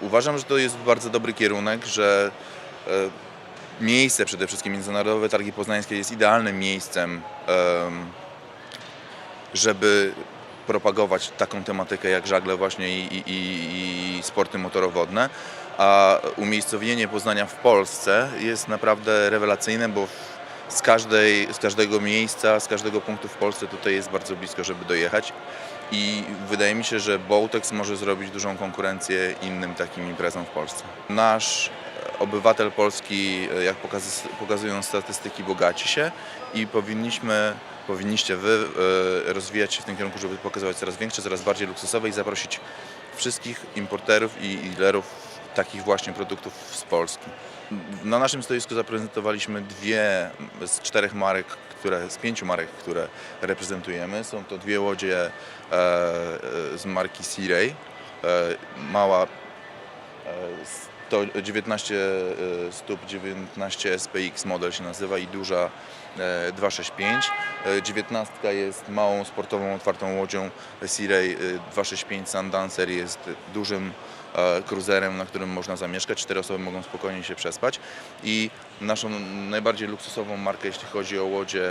Uważam, że to jest bardzo dobry kierunek, że e, miejsce przede wszystkim Międzynarodowe Targi Poznańskie jest idealnym miejscem, em, żeby propagować taką tematykę jak żagle właśnie i, i, i, sporty motorowodne, a umiejscowienie Poznania w Polsce jest naprawdę rewelacyjne, bo z, każdej, z każdego miejsca, z każdego punktu w Polsce tutaj jest bardzo blisko, żeby dojechać i wydaje mi się, że Boltex może zrobić dużą konkurencję innym takim imprezom w Polsce. Nasz obywatel polski, e, jak pokaz, pokazują statystyki, bogaci się i powinniśmy, powinniście wy e, rozwijać się w tym kierunku, żeby pokazywać coraz większe, coraz bardziej luksusowe i zaprosić wszystkich importerów i dealerów takich właśnie produktów z Polski. Na naszym stoisku zaprezentowaliśmy dwie z czterech marek, które, z pięciu marek, które reprezentujemy. Są to dwie łodzie e, e, z marki Sea. E, mała e, 119 e, stóp 19 SPX model się nazywa i duża e, 265. E, 19 jest małą sportową otwartą łodzią Sea Ray. e, 265 Sundancer jest dużym e, cruiserem, na którym można zamieszkać. Cztery osoby mogą spokojnie się przespać. I naszą najbardziej luksusową markę, jeśli chodzi o łodzie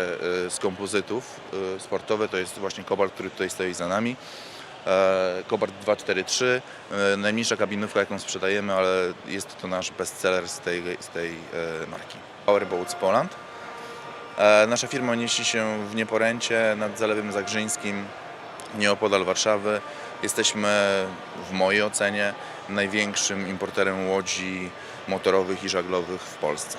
e, z kompozytów e, sportowe, to jest właśnie Kobalt, który tutaj stoi za nami. E, Kobalt 243, e, najmniejsza kabinówka jaką sprzedajemy, ale jest to nasz bestseller z tej, z tej e, marki. Powerboats Poland. Nasza firma mieści się w Nieporęcie nad Zalewem Zagrzyńskim, nieopodal Warszawy. Jesteśmy w mojej ocenie największym importerem łodzi motorowych i żaglowych w Polsce.